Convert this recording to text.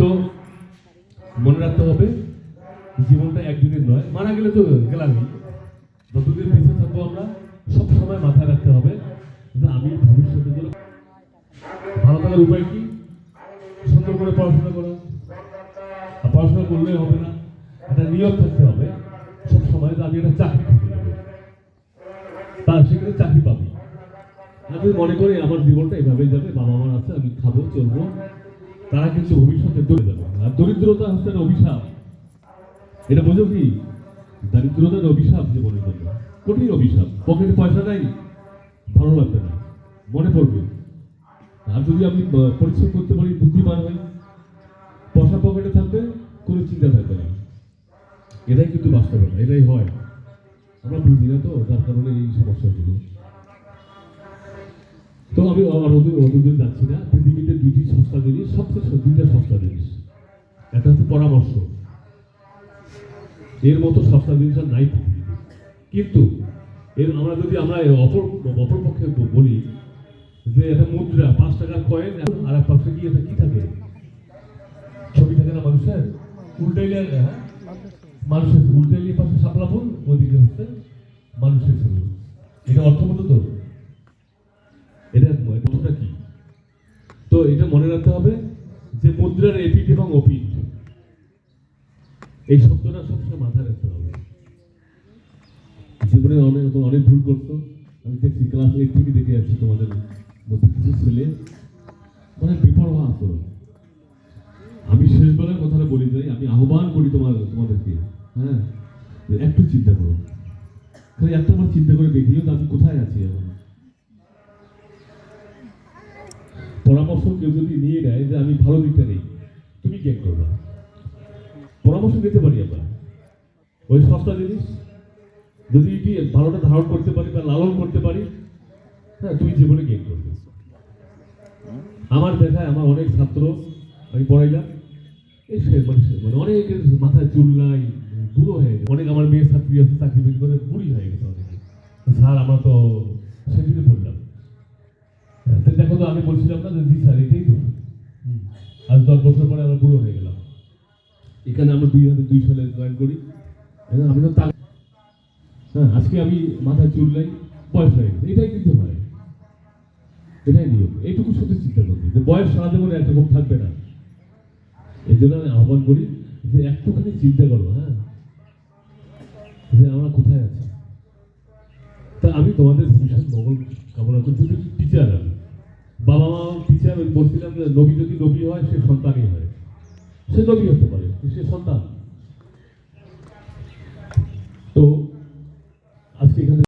তো মনে রাখতে হবে জীবনটা একদিনের নয়। মারা গেলে তো গেলামই। যতদিন বেঁচে থাকব আমরা, সব সময় মাথায় রাখতে হবে যে আমি ভবিষ্যতে জন্য ভালো থাকার উপায় কি? সুন্দর করে পড়াশোনা করা। আর পড়াশোনা করলে হবে না। একটা নিয়োগ থাকতে হবে। সব সময় যে আমি একটা চাকরি তার সেখানে চাকরি পাবি। আমি মনে করি আমার জীবনটা এভাবেই যাবে। বাবা মার আছে, আমি খাব, চলবো। তারা কিন্তু ভবিষ্যতে যাবে। আর দরিদ্রতা হচ্ছে অভিশাপ। এটা বোঝো কি? দারিদ্রতার অভিশাপ জীবনের জন্য কঠিন অভিশাপ। পকেটে পয়সা নাই, ভালো লাগবে না। মনে পড়বে। আর যদি আমি পরিশ্রম করতে পারি, বুদ্ধিমান হই, পয়সা পকেটে থাকবে, কোনো চিন্তা থাকবে না। এটাই কিন্তু বাস্তবতা, এটাই হয়। আমরা বুঝি না তো, যার কারণে এই সমস্যাগুলো। তো আমি ওদের যাচ্ছি না। পৃথিবীতে দুইটি সস্তা জিনিস সবচেয়ে দুইটা সস্তা জিনিস। একটা হচ্ছে পরামর্শ। এর মতো সস্তা জিনিস আর নাই কিন্তু এর আমরা যদি আমরা অপর অপরপক্ষে বলি যে একটা মুদ্রা, পাঁচ টাকার কয়েন আর এক পাশে কি এটা কি থাকে? ছবি থাকে না মানুষের? উল্টাইলে হ্যাঁ? মানুষের উল্টাইলে পাশে শাপলা ফুল, ওদিকে হচ্ছে মানুষের ছবি। এটা অর্থমত তো এটা কথাটা কি তো এটা মনে রাখতে হবে যে মুদ্রার এপিট এবং অপিট এই শব্দটা সবসময় মাথায় রাখতে হবে। জীবনে অনেক অনেক ভুল করতো আমি দেখছি ক্লাস এইট থেকে দেখে যাচ্ছি তোমাদের কিছু ছেলে মানে বিপরোয়া আচরণ। আমি শেষবেলার কথাটা বলি যাই আমি আহ্বান করি তোমার তোমাদেরকে হ্যাঁ? একটু চিন্তা করো। খালি একটা আমার চিন্তা করে দেখিও আমি কোথায় আছি এখন। পরামর্শ কেউ যদি নিয়ে নেয় যে আমি ভালো দিকটা নেই, তুমি কেন করবে পরামর্শ নিতে পারি আমরা। ওই সস্তা জিনিস। যদি এটি ভালোটা ধারণ করতে পারি বা লালন করতে পারি হ্যাঁ তুমি জীবনে গেম করবে। আমার দেখায় আমার অনেক ছাত্র, আমি পড়াইলাম। এই মানে মানে অনেকের মাথায় চুল নাই, বুড়ো হয়ে গেছে। অনেক আমার মেয়ের ছাত্রী আছে, চাকরি করে বুড়ি হয়ে গেছে অনেকে। স্যার, আমরা তো সেদিকে পড়লাম দেখো তো আমি বলছিলাম না যে জি স্যার এটাই তো। আজ দশ বছর পরে আমরা বুড়ো হয়ে গেলাম। এখানে আমরা দুই হাজার দুই সালে জয়েন করি। হ্যাঁ, আমি তো হ্যাঁ আজকে আমি মাথায় চুল নাই বয়স হয়ে গেছে। এটাই কিন্তু হয়। এটাই নিয়ম। এইটুকু শুধু চিন্তা করবে যে বয়স সারা জীবনে একরকম থাকবে না। এই জন্য আমি আহ্বান করি যে একটুখানি চিন্তা করো হ্যাঁ? যে আমরা কোথায় আছি? তা আমি তোমাদের ভবিষ্যৎ মঙ্গল কামনা করি যদি টিচার আমি। বাবা মা টিচার ওই বলছিলাম যে নবী যদি নবী হয়, সে সন্তানই হয়। সে নবী হতে পারে সে সন্তান। তো আজকে এখানে